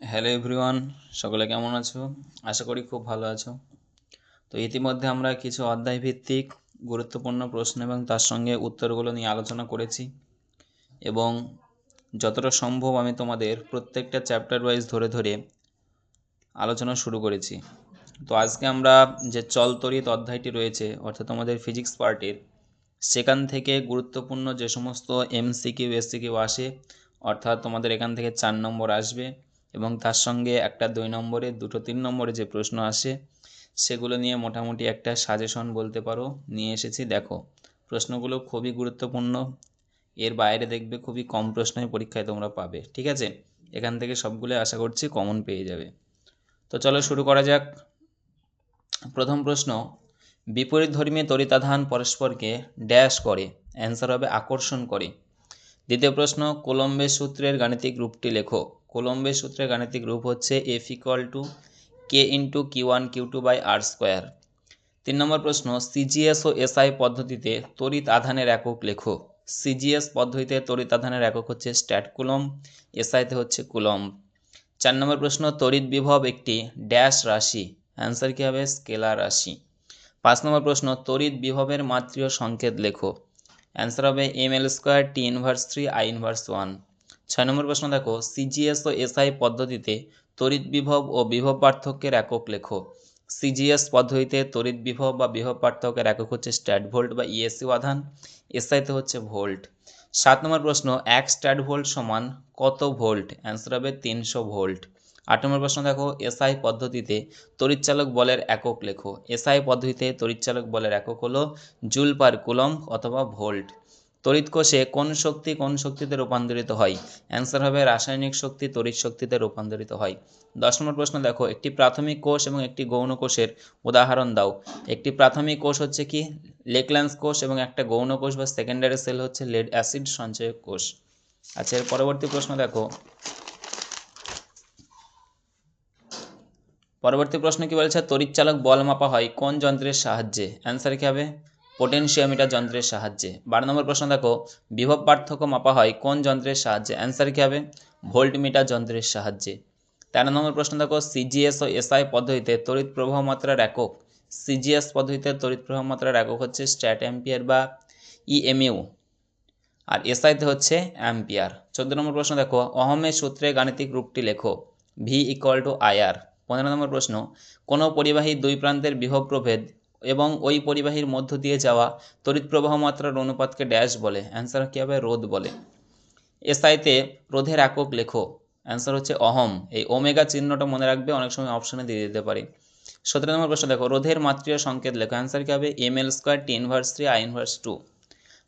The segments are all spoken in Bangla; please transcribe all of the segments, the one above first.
হ্যালো এভরিওয়ান সকলে কেমন আছো? আশা করি খুব ভালো আছো। তো ইতিমধ্যে আমরা কিছু অধ্যায় ভিত্তিক গুরুত্বপূর্ণ প্রশ্ন এবং তার সঙ্গে উত্তরগুলো নিয়ে আলোচনা করেছি এবং যতটা সম্ভব আমি তোমাদের প্রত্যেকটা চ্যাপ্টার ওয়াইজ ধরে ধরে আলোচনা শুরু করেছি। তো আজকে আমরা যে চলতরিত অধ্যায়টি রয়েছে, অর্থাৎ তোমাদের ফিজিক্স পার্টের সেখান থেকে গুরুত্বপূর্ণ যে সমস্ত এমসিকিউ এসসিকিউ আসে, অর্থাৎ তোমাদের এখান থেকে চার নম্বর আসবে। এবং তার সঙ্গে একটা দুই নম্বরে, দুটো তিন নম্বরে যে প্রশ্ন আসে, সেগুলো নিয়ে মোটামুটি একটা সাজেশন বলতে পারো, নিয়ে এসেছি। দেখো, প্রশ্নগুলো খুবই গুরুত্বপূর্ণ। এর বাইরে দেখবে খুবই কম প্রশ্নই পরীক্ষায় তোমরা পাবে, ঠিক আছে? এখান থেকে সবগুলো আশা করছি কমন পেয়ে যাবে। তো চলো শুরু করা যাক। প্রথম প্রশ্ন, বিপরীত ধর্মী তরিতাধান পরস্পরকে ড্যাশ করে অ্যান্সার হবে আকর্ষণ করে। দ্বিতীয় প্রশ্ন কোলম্বের সূত্রের গাণিতিক রূপটি লেখো। কোলম্বের সূত্রের গাণিতিক রূপ হচ্ছে F equal to K into Q one Q two by R square তিন নম্বর প্রশ্ন সিজিএস ও এসআই পদ্ধতিতে তড়িৎ আধানের একক লেখো। সিজিএস পদ্ধতিতে তড়িৎ আধানের একক হচ্ছে স্ট্যাট কুলম এসআইতে হচ্ছে কুলম চার নম্বর প্রশ্ন, তড়িৎ বিভব একটি ড্যাশ রাশি। অ্যান্সার কী হবে? স্কেলার রাশি। পাঁচ নম্বর প্রশ্ন, তড়িৎ বিভবের মাতৃয় সংকেত লেখো। অ্যান্সার হবে M L square T inverse three I inverse one ছয় নম্বর প্রশ্ন দেখো সিজিএস ও এসআই পদ্ধতিতে তড়িৎ বিভব ও বিভব পার্থক্যের একক লেখো। সিজিএস পদ্ধতিতে তড়িৎ বিভব বা বিভব পার্থক্যের একক হচ্ছে স্ট্যাট ভোল্ট বা ইএসসি আধান এসআইতে হচ্ছে ভোল্ট সাত নম্বর প্রশ্ন, এক স্ট্যাট ভোল্ট সমান কত ভোল্ট অ্যান্সার হবে তিনশো ভোল্ট আট নম্বর প্রশ্ন দেখো, এসআই পদ্ধতিতে তড়িৎচালক বলের একক লেখো। এসআই পদ্ধতিতে তড়িৎচালক বলের একক হলো জুল পার কুলম অথবা ভোল্ট। তড়িৎ কোষে কোন শক্তি কোন শক্তিতে রূপান্তরিত হয়? অ্যান্সার হবে রাসায়নিক শক্তি, তড়িৎ শক্তিতে রূপান্তরিত হয়। দশ নম্বর প্রশ্ন দেখো, একটি প্রাথমিক কোষ এবং একটি গৌণ কোষের উদাহরণ দাও। একটি প্রাথমিক কোষ হচ্ছে কি? লেকল্যান্স কোষ এবং একটা গৌণ কোষ বা সেকেন্ডারি সেল হচ্ছে লেড অ্যাসিড সঞ্চয় কোষ। আচ্ছা এর পরবর্তী প্রশ্ন দেখো। পরবর্তী প্রশ্ন কি বলেছে? তড়িৎচালক বল মাপা হয় কোন যন্ত্রের সাহায্যে? অ্যান্সার কি হবে? পোটেনশিওমিটার যন্ত্রের সাহায্যে। বারো নম্বর প্রশ্ন দেখো, বিভব পার্থক্য মাপা হয় কোন যন্ত্রের সাহায্যে? অ্যান্সার কী হবে? ভোল্টমিটার যন্ত্রের সাহায্যে। তেরো নম্বর প্রশ্ন দেখো সিজিএস ও এসআই পদ্ধতিতে তড়িৎ প্রবাহ মাত্রার একক। সিজিএস পদ্ধতিতে তড়িৎ প্রবাহ মাত্রার একক হচ্ছে স্ট্যাট অ্যাম্পিয়ার বা ইএমইউ আর এসআইতে হচ্ছে অ্যাম্পিয়ার। চোদ্দ নম্বর প্রশ্ন দেখো, অহমের সূত্রে গাণিতিক রূপটি লেখো ভি ইকুয়াল টু আইআর পনেরো নম্বর প্রশ্ন, কোনো পরিবাহী দুই প্রান্তের বিভব প্রভেদ এবং ওই পরিবাহীর মধ্য দিয়ে যাওয়া তড়িৎ প্রবাহ মাত্রার অনুপাতকে ড্যাশ বলে। অ্যান্সার কী হবে? রোধ বলে। এসআইতে রোধের একক লেখো। অ্যান্সার হচ্ছে অহম। এই ওমেগা চিহ্নটা মনে রাখবে, অনেক সময় অপশনে দিয়ে দিতে পারি। সতেরো নম্বর প্রশ্ন দেখো, রোধের মাতৃয় সংকেত লেখো। অ্যান্সার কী হবে? M L square T inverse three I inverse two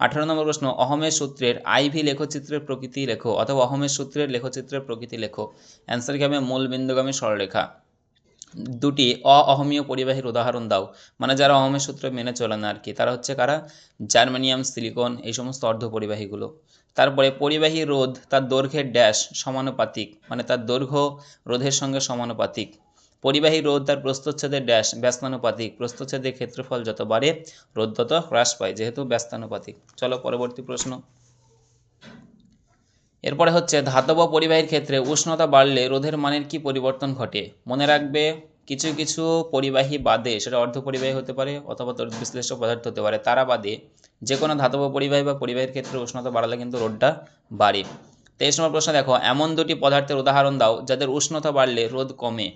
আঠারো নম্বর প্রশ্ন, অহমের সূত্রের আইভি লেখচিত্রের প্রকৃতি লেখো অথবা অহমের সূত্রের লেখচিত্রের প্রকৃতি লেখো। অ্যান্সার কী হবে? মূল বিন্দুগামী সরলরেখা। দুটি অ অহমীয় পরিবাহীর উদাহরণ দাও। মানে যারা অহমের সূত্র মেনে চলে না আর কি তারা হচ্ছে কারা? জার্মানিয়াম, সিলিকন, এই সমস্ত অর্ধ পরিবাহীগুলো। তারপরে পরিবাহী রোধ, তার দৈর্ঘ্যের ড্যাশ সমানুপাতিক মানে তার দৈর্ঘ্য রোধের সঙ্গে সমানুপাতিক। পরিবাহী রোধ, তার প্রস্তচ্ছেদের ড্যাশ ব্যস্তানুপাতিক। প্রস্তচ্ছেদের ক্ষেত্রফল যত বাড়ে, রোধ তত হ্রাস পায়, যেহেতু ব্যস্তানুপাতিক। চলো পরবর্তী প্রশ্ন। এরপরে হচ্ছে ধাতব পরিবাহীর ক্ষেত্রে উষ্ণতা বাড়লে রোধের মানের কি পরিবর্তন ঘটে? মনে রাখবে, কিছু কিছু পরিবাহী বাদে, সেটা অর্ধ পরিবাহী হতে পারে অথবা বিশ্লেষ্য পদার্থ হতে পারে, তারা বাদে যে কোনো ধাতব পরিবাহী বা পরিবাহীর ক্ষেত্রে উষ্ণতা বাড়ালে কিন্তু রোধটা বাড়ে। তেইশ নম্বর প্রশ্ন দেখো, এমন দুটি পদার্থের উদাহরণ দাও যাদের উষ্ণতা বাড়লে রোধ কমে।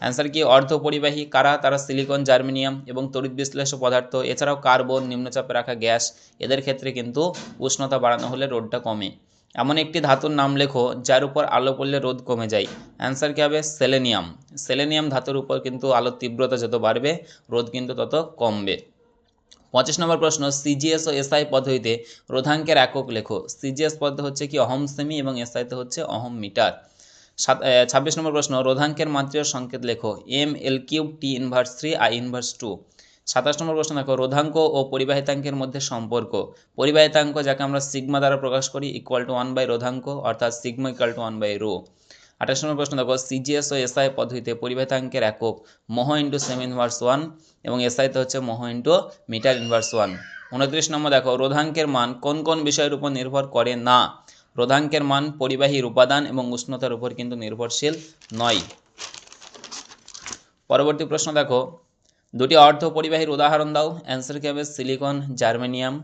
অ্যান্সার কি, অর্ধ পরিবাহী, কারা? তারা সিলিকন, জার্মেনিয়াম এবং তড়িৎ বিশ্লেষ্য পদার্থ। এছাড়াও কার্বন, নিম্নচাপে রাখা গ্যাস, এদের ক্ষেত্রে কিন্তু উষ্ণতা বাড়ানো হলে রোধটা কমে। এমন একটি ধাতুর নাম লেখো, যার উপর আলো পড়লে রোদ কমে যায়। অ্যান্সার কী হবে? সেলেনিয়াম সেলেনিয়াম ধাতুর উপর কিন্তু আলোর তীব্রতা যত বাড়বে, রোদ কিন্তু তত কমবে। পঁচিশ নম্বর প্রশ্ন সিজিএস ও এসআই পদ্ধতিতে রোধাঙ্কের একক লেখো। সিজিএস পদ্ধতি হচ্ছে কি অহম সেমি এবং এসআইতে হচ্ছে অহম মিটার। সাত ছাব্বিশ নম্বর প্রশ্ন, রোধাঙ্কের মাত্রীয় সংকেত লেখো। M L cube T inverse three I inverse two সাতাশ নম্বর প্রশ্ন দেখো, রোধাঙ্ক ও পরিবাহিতাঙ্কের মধ্যে সম্পর্ক। পরিবাহিতাঙ্ক যাকে আমরা সিগমা দ্বারা প্রকাশ করি ইকুয়াল টু ওয়ান বাই রোধাঙ্ক, অর্থাৎ sigma equal to one by rho. আঠাশ নম্বর প্রশ্ন দেখো সিজিএস ও এসআই পদ্ধতিতে পরিবাহিতাঙ্কের একক মহ ইন্টু সেম ইনভার্স ওয়ান এবং এসআইতে হচ্ছে মহ ইন্টু মিটার ইনভার্স ওয়ান উনত্রিশ নম্বর দেখো, রোধাঙ্কের মান কোন কোন বিষয়ের উপর নির্ভর করে না? রোধাঙ্কের মান পরিবাহীর উপাদান এবং উষ্ণতার উপর কিন্তু নির্ভরশীল নয়। পরবর্তী প্রশ্ন দেখো দুটি অর্ধ পরিবাহীর উদাহরণ দাও। অ্যান্সার কি হবে? সিলিকন জার্মেনিয়াম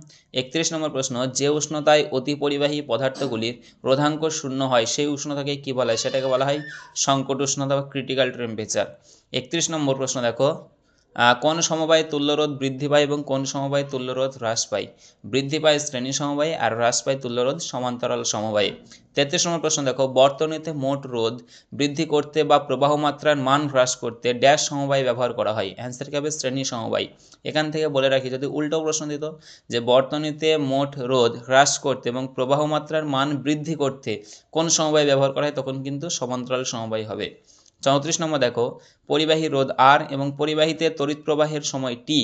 একত্রিশ নম্বর প্রশ্ন, যে উষ্ণতায় অতি পরিবাহী পদার্থগুলির প্রধাঙ্ক শূন্য হয়, সেই উষ্ণতাকে কী বলা হয়? সেটাকে বলা হয় সংকট উষ্ণতা বা ক্রিটিক্যাল টেম্পারেচার একত্রিশ নম্বর প্রশ্ন দেখো। কোন সমবায় তুল্যরোধ বৃদ্ধি পায় এবং কোন সমবায় তুল্যরোধ হ্রাস পায়? বৃদ্ধি পায় শ্রেণি সমবায় আর হ্রাস পায় তুল্যরোধ সমান্তরাল সমবায়ে। তেত্রিশ নম্বর প্রশ্ন দেখো, বর্তনীতে মোট রোধ বৃদ্ধি করতে বা প্রবাহ মাত্রার মান হ্রাস করতে ড্যাশ সমবায় ব্যবহার করা হয়। অ্যান্সার হবে? শ্রেণি সমবায়। এখান থেকে বলে রাখি, যদি উল্টো প্রশ্ন দিত যে বর্তনীতে মোট রোধ হ্রাস করতে এবং প্রবাহ মাত্রার মান বৃদ্ধি করতে কোন সমবায় ব্যবহার করা হয়, তখন কিন্তু সমান্তরাল সমবায় হবে। চৌত্রিশ নম্বর দেখো, পরিবাহী রোধ আর এবং পরিবাহীতে তড়িৎ প্রবাহের সময় টি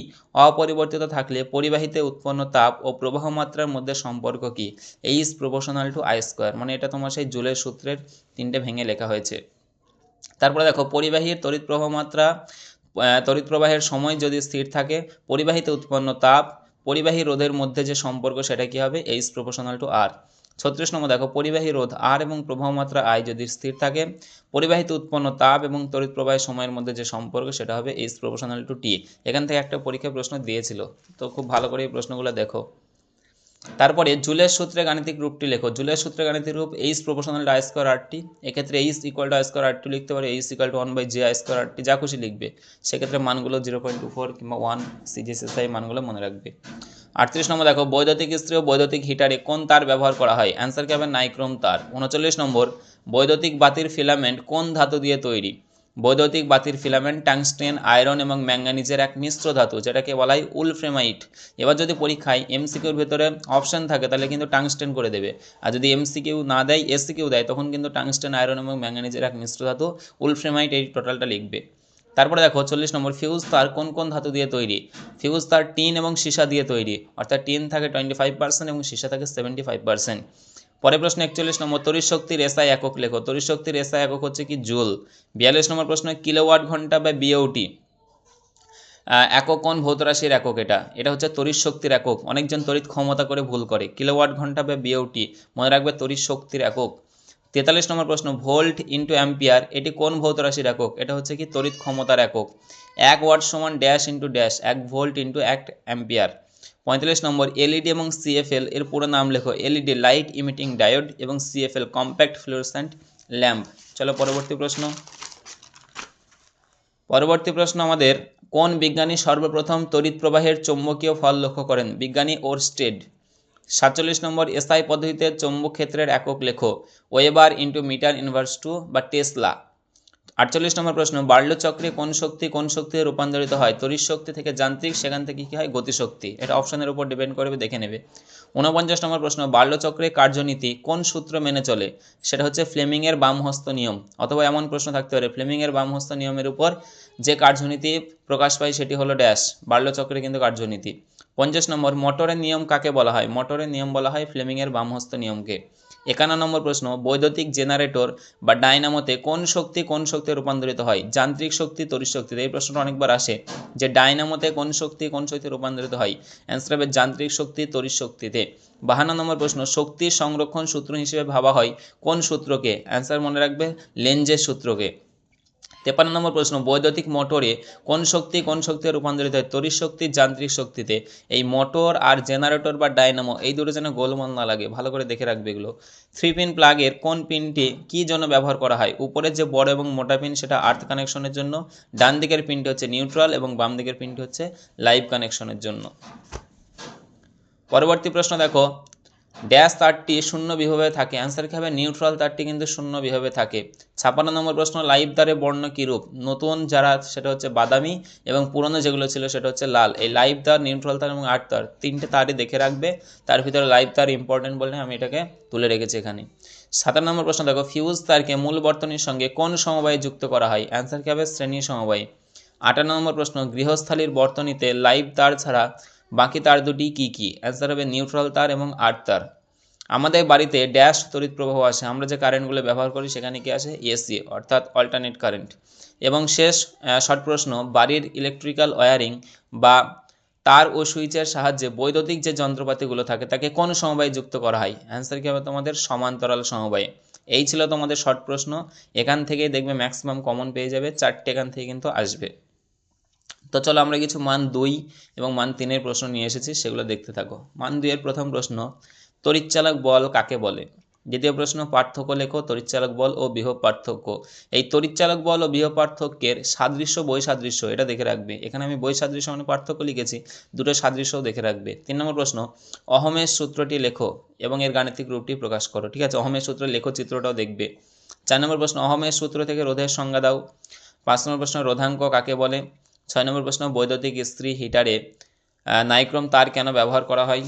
অপরিবর্তিত থাকলে পরিবাহীতে উৎপন্ন তাপ ও প্রবাহ মাত্রার মধ্যে সম্পর্ক কি? H proportional to I square মানে এটা তোমার সেই জুলের সূত্রের তিনটে ভেঙে লেখা হয়েছে। তারপরে দেখো, পরিবাহীর তড়িৎ প্রবাহ মাত্রা তড়িৎ প্রবাহের সময় যদি স্থির থাকে, পরিবাহীতে উৎপন্ন তাপ, পরিবাহী রোধের মধ্যে যে সম্পর্ক সেটা কি হবে? এইজ প্রপোশনাল টু আর ছত্রিশ নম্বর, দেখো, পরিবাহী রোধ, আর এবং প্রবাহ মাত্রা আই যদি স্থির থাকে, পরিবাহিত উৎপন্ন তাপ এবং তড়িৎ প্রবাহের সময়ের মধ্যে যে সম্পর্ক, সেটা হবে এইচ প্রপোশনাল টু টি এখান থেকে একটা পরীক্ষা প্রশ্ন দিয়েছিল। তো খুব ভালো করে এই প্রশ্নগুলো দেখো। তারপরে জুলের সূত্রে গাণিতিক রূপটি লেখো। জুলের সূত্রে গাণিতিক রূপ H proportional I square RT এক্ষেত্রে H equal to I square RT লিখতে পারে H equal to one by J I square RT যা খুশি লিখবে। সেক্ষেত্রে মানগুলো জিরো পয়েন্ট টু ফোর কিংবা ওয়ান সিজিএসএসআই মানগুলো মনে রাখবে। আটত্রিশ নম্বর দেখো, বৈদ্যুতিক ইস্ত্রি ও বৈদ্যুতিক হিটারে কোন তার ব্যবহার করা হয়? অ্যান্সার কি হবে? নাইক্রোম তার। উনচল্লিশ নম্বর, বৈদ্যুতিক বাতির ফিলামেন্ট কোন ধাতু দিয়ে তৈরি? বৈদ্যুতিক বাতির ফিলামেন্ট ট্যাংস্টেন আয়রন এবং ম্যাঙ্গানিজের এক মিশ্র ধাতু, যেটাকে বলা হয় উলফ্রেমাইট। এবার যদি পরীক্ষায় এমসিকিউর ভেতরে অপশান থাকে, তাহলে কিন্তু টাংস্টেন করে দেবে। আর যদি এমসিকিউ না দেয় এসিকিউ দেয়, তখন কিন্তু টাংস্টেন, আয়রন এবং ম্যাঙ্গানিজের এক মিশ্র ধাতু উলফ্রেমাইট এই টোটালটা লিখবে। তারপরে দেখো, চল্লিশ নম্বর, ফিউজ তার কোন কোন ধাতু দিয়ে তৈরি? ফিউজ তার টিন এবং সীসা দিয়ে তৈরি। অর্থাৎ টিন থাকে টোয়েন্টি ফাইভ পার্সেন্ট এবং সীসা থাকে সেভেন্টি ফাইভ পার্সেন্ট পরের প্রশ্ন একচল্লিশ নম্বর, তড়িৎ শক্তির এসআই একক লেখো। তড়িৎ শক্তির এসআই একক হচ্ছে কি জুল। বিয়াল্লিশ নম্বর প্রশ্ন, কিলোওয়াট ঘণ্টা বা বিওটি? একক কোন ভৌতরাশির একক এটা? এটা হচ্ছে তড়িৎ শক্তির একক। অনেকজন তড়িৎ ক্ষমতা করে ভুল করে। কিলোওয়াট ঘণ্টা বা বিওটি? মনে রাখবে তড়িৎ শক্তির একক। তেতাল্লিশ নম্বর প্রশ্ন, ভোল্ট ইন্টু অ্যাম্পিয়ার, এটি কোন ভৌত রাশির একক? এটা হচ্ছে কি তড়িৎ ক্ষমতার একক। এক ওয়াট সমান ড্যাশ ইন্টু ড্যাশ, এক ভোল্ট ইন্টু এক অ্যাম্পিয়ার। পঁয়তাল্লিশ নম্বর এলইডি এবং সিএফএল এর পুরো নাম লেখো এলইডি লাইট ইমিটিং ডায়োড এবং সিএফএল কম্প্যাক্ট ফ্লোরসেন্ট ল্যাম্প চলো পরবর্তী প্রশ্ন। পরবর্তী প্রশ্ন আমাদের, কোন বিজ্ঞানী সর্বপ্রথম তড়িৎ প্রবাহের চৌম্বকীয় ফল লক্ষ্য করেন? বিজ্ঞানী ওরস্টেড। সাতচল্লিশ নম্বর এসআই পদ্ধতিতে চৌম্বক ক্ষেত্রের একক লেখো। Weber into metre inverse two বা টেসলা। আটচল্লিশ নম্বর প্রশ্ন, বার্লো চক্রে কোন শক্তি, কোন শক্তিতে রূপান্তরিত হয়? তড়িৎ শক্তি থেকে যান্ত্রিক, সেখান থেকে কী হয়? গতিশক্তি এটা অপশনের উপর ডিপেন্ড করবে, দেখে নেবে। ঊনপঞ্চাশ নম্বর প্রশ্ন, বার্লো চক্রে কার্যনীতি কোন সূত্র মেনে চলে? সেটা হচ্ছে ফ্লেমিংয়ের বামহস্ত নিয়ম। অথবা এমন প্রশ্ন থাকতে পারে, ফ্লেমিংয়ের বামহস্ত নিয়মের উপর যে কার্যনীতি প্রকাশ পায় সেটি হলো ড্যাশ বার্লো চক্রে কিন্তু কার্যনীতি। পঞ্চাশ নম্বর, মোটরের নিয়ম কাকে বলা হয়? মোটরের নিয়ম বলা হয় ফ্লেমিংয়ের বামহস্ত নিয়মকে। একান্ন নম্বর প্রশ্ন, বৈদ্যুতিক জেনারেটর বা ডাইনামোতে কোন শক্তি কোন শক্তি রূপান্তরিত হয়? যান্ত্রিক শক্তি, তড়িৎ শক্তিতে। এই প্রশ্নটা অনেকবার আসে যে ডাইনামোতে কোন শক্তি কোন শক্তি রূপান্তরিত হয়? অ্যান্সার হবে যান্ত্রিক শক্তি, তড়িৎ শক্তিতে। বাহান্ন নম্বর প্রশ্ন, শক্তি সংরক্ষণ সূত্র হিসেবে ভাবা হয় কোন সূত্রকে? অ্যান্সার মনে রাখবে লেঞ্জের সূত্রকে। তেপান্ন নম্বর প্রশ্ন, বৈদ্যুতিক মোটরে কোন শক্তি কোন শক্তিতে রূপান্তরিত হয়? তড়িৎ শক্তি, যান্ত্রিক শক্তিতে। এই মোটর আর জেনারেটর বা ডাইনামো, এই দুটো যেন গোলমাল না লাগে, ভালো করে দেখে রাখবে এগুলো। থ্রি পিন প্লাগের কোন পিনটি কী জন্য ব্যবহার করা হয়? উপরের যে বড় এবং মোটা পিন, সেটা আর্থ কানেকশনের জন্য। ডান দিকের পিনটি হচ্ছে নিউট্রাল এবং বাম দিকের পিনটি হচ্ছে লাইভ কানেকশনের জন্য। পরবর্তী প্রশ্ন দেখো ড্যাশ তারটি শূন্য বিভাবে থাকে। অ্যান্সার কী হবে? নিউট্রাল তারটি কিন্তু শূন্য বিভাবে থাকে। ছাপান্ন নম্বর প্রশ্ন লাইভ তারে বর্ণ কীরূপ? নতুন যারা, সেটা হচ্ছে বাদামি এবং পুরনো যেগুলো ছিল, সেটা হচ্ছে লাল। এই লাইভ তার নিউট্রাল তার এবং আট তার তিনটে তারই দেখে রাখবে। তার ভিতরে লাইভ তার ইম্পর্টেন্ট বলে আমি এটাকে তুলে রেখেছি এখানে। সাতান্ন নম্বর প্রশ্ন, দেখো, ফিউজ তারকে মূল বর্তনীর সঙ্গে কোন সমবায়ে যুক্ত করা হয়? অ্যান্সার কী হবে? শ্রেণি সমবায়। আটান্ন নম্বর প্রশ্ন, গৃহস্থালির বর্তনীতে লাইভ তার ছাড়া বাকি তার দুটি কী কী? অ্যান্সার হবে নিউট্রাল তার এবং আর্ট তার। আমাদের বাড়িতে ড্যাশ তড়িৎ প্রবাহ আসে। আমরা যে কারেন্টগুলো ব্যবহার করি, সেখানে কি আসে? এসি অর্থাৎ অল্টারনেট কারেন্ট এবং শেষ শর্ট প্রশ্ন, বাড়ির ইলেকট্রিক্যাল ওয়ারিং বা তার ও সুইচের সাহায্যে বৈদ্যুতিক যে যন্ত্রপাতিগুলো থাকে, তাকে কোন সমবায়ে যুক্ত করা হয়? অ্যান্সার কী হবে তোমাদের? সমান্তরাল সমবায়ে। এই ছিল তোমাদের শর্ট প্রশ্ন। এখান থেকেই দেখবে ম্যাক্সিমাম কমন পেয়ে যাবে। চারটে এখান থেকে কিন্তু আসবে। তো চলো আমরা কিছু মান দুই এবং মান তিনের প্রশ্ন নিয়ে এসেছি, সেগুলো দেখতে থাকো। মান দুইয়ের প্রথম প্রশ্ন, তড়িৎচালক বল কাকে বলে? দ্বিতীয় প্রশ্ন, পার্থক্য লেখো, তড়িৎচালক বল ও বিভব পার্থক্য। এই তড়িৎচালক বল ও বিভব পার্থক্যের সাদৃশ্য, বৈসাদৃশ্য, এটা দেখে রাখবে। এখানে আমি বৈসাদৃশ্য মানে পার্থক্য লিখেছি, দুটো সাদৃশ্যও দেখে রাখবে। তিন নম্বর প্রশ্ন, অহমের সূত্রটি লেখো এবং এর গাণিতিক রূপটি প্রকাশ করো। ঠিক আছে, অহমের সূত্র লেখো চিত্রটাও দেখবে। চার নম্বর প্রশ্ন, অহমের সূত্র থেকে রোধের সংজ্ঞা দাও। পাঁচ নম্বর প্রশ্ন, রোধাঙ্ক কাকে বলে? ছয় নম্বর প্রশ্ন, বৈদ্যুতিক ইস্ত্রি হিটারে নাইক্রোম তার কেন ব্যবহার করা হয়?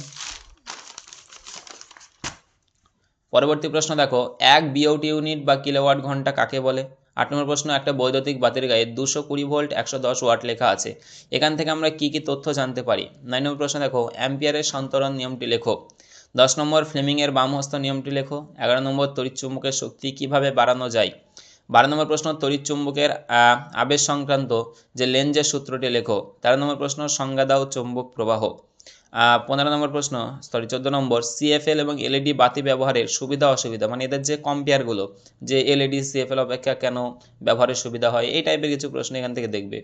পরবর্তী প্রশ্ন দেখো, এক বিওটি ইউনিট বা কিলোওয়াট ঘণ্টা কাকে বলে? আট নম্বর প্রশ্ন, একটা বৈদ্যুতিক বাতির গায়ে দুশো কুড়ি ভোল্ট একশো দশ ওয়াট লেখা আছে। এখান থেকে আমরা কি কি তথ্য জানতে পারি? নয় নম্বর প্রশ্ন দেখো অ্যাম্পিয়ারের সন্তরণ নিয়মটি লেখো। দশ নম্বর ফ্লেমিংয়ের বামহস্ত নিয়মটি লেখো। এগারো নম্বর তড়িৎচুম্বকের শক্তি কীভাবে বাড়ানো যায়? বারো নম্বর প্রশ্ন তড়িৎচুম্বকের আবেশ সংক্রান্ত যে লেন্সের সূত্রটি লেখো, তেরো নম্বর প্রশ্ন সংজ্ঞা দাও চুম্বক প্রবাহ। পনেরো নম্বর প্রশ্ন সরি চোদ্দ নম্বর সিএফএল এবং এলইডি বাতি ব্যবহারের সুবিধা, অসুবিধা মানে এদের যে কম্পেয়ারগুলো যে এলইডি সিএফএল অপেক্ষা কেন ব্যবহারের সুবিধা হয়, এই টাইপের কিছু প্রশ্ন এখান থেকে দেখবে।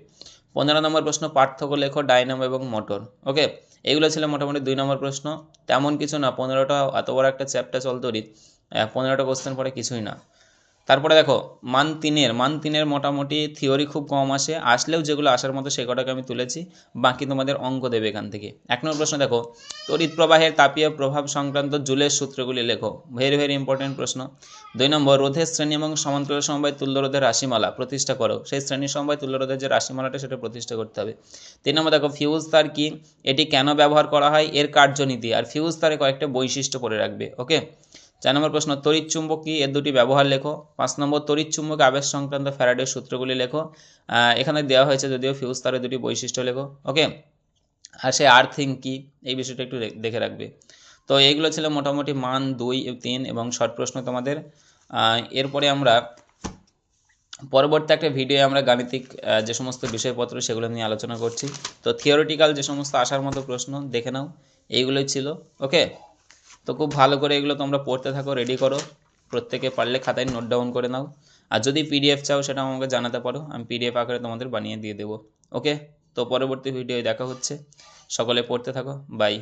পনেরো নম্বর প্রশ্ন, পার্থক্য লেখো, ডাইনামো এবং মোটর ওকে এগুলো ছিল মোটামুটি দুই নম্বর প্রশ্ন, তেমন কিছু না, পনেরোটা, এত বড় একটা চ্যাপ্টার চল চলতরি পনেরোটা কোশ্চেন পরে কিছুই না। তারপরে দেখো মান তিনের মান তিনের মোটামুটি থিওরি খুব কম আসে। আসলেও যেগুলো আসার মতো সে কটাকে আমি তুলেছি, বাকি তোমাদের অঙ্ক দেবে এখান থেকে। এক নম্বর প্রশ্ন দেখো, তড়িৎ প্রবাহের তাপীয় প্রভাব সংক্রান্ত জুলের সূত্রগুলি লেখো। ভেরি ভেরি ইম্পর্টেন্ট প্রশ্ন। দুই নম্বর, রোধের শ্রেণি এবং সমান্তরাল সমবায় তুল্যরোধের রাশিমালা প্রতিষ্ঠা করো। সেই শ্রেণি সমবায় তুল্যরোধের যে রাশিমালাটা সেটা প্রতিষ্ঠা করতে হবে। তিন নম্বর দেখো ফিউজ তার কি? এটি কেন ব্যবহার করা হয়? এর কার্যনীতি। আর ফিউজ তারে কয়েকটা বৈশিষ্ট্য পড়ে রাখবে ওকে চার নম্বর প্রশ্ন, তড়িৎ চুম্বক কি এর দুটি ব্যবহার লেখো। পাঁচ নম্বর, তড়িৎ চুম্বক আবেশ সংক্রান্ত ফ্যারাডের সূত্রগুলি লেখো। এখানে দেওয়া হয়েছে যদিও ফিউজ তারের দুটি বৈশিষ্ট্য লেখো। ওকে? আর সে আর্থিং কি? এই বিষয়টা একটু দেখে রাখবে। তো এইগুলো ছিল মোটামুটি মান দুই, তিন এবং শর্ট প্রশ্ন তোমাদের। এরপরে আমরা পরবর্তী একটা ভিডিও আমরা গাণিতিক যে সমস্ত বিষয়পত্র সেগুলো নিয়ে আলোচনা করছি। তো থিওরিটিক্যাল যে সমস্ত আসার মতো প্রশ্ন দেখে নাও। এইগুলোই ছিল। ওকে? তো খুব ভালো করে এগুলো তোমরা পড়তে থাকো রেডি করো। প্রত্যেকে পারলে খাতায় নোট ডাউন করে নাও। আর যদি পিডিএফ চাও, সেটা আমাকে জানাতে পারো। আমি পিডিএফ আকারে তোমাদের বানিয়ে দিয়ে দেবো। ওকে তো পরবর্তী ভিডিও দেখা হচ্ছে। সকলে পড়তে থাকো। বাই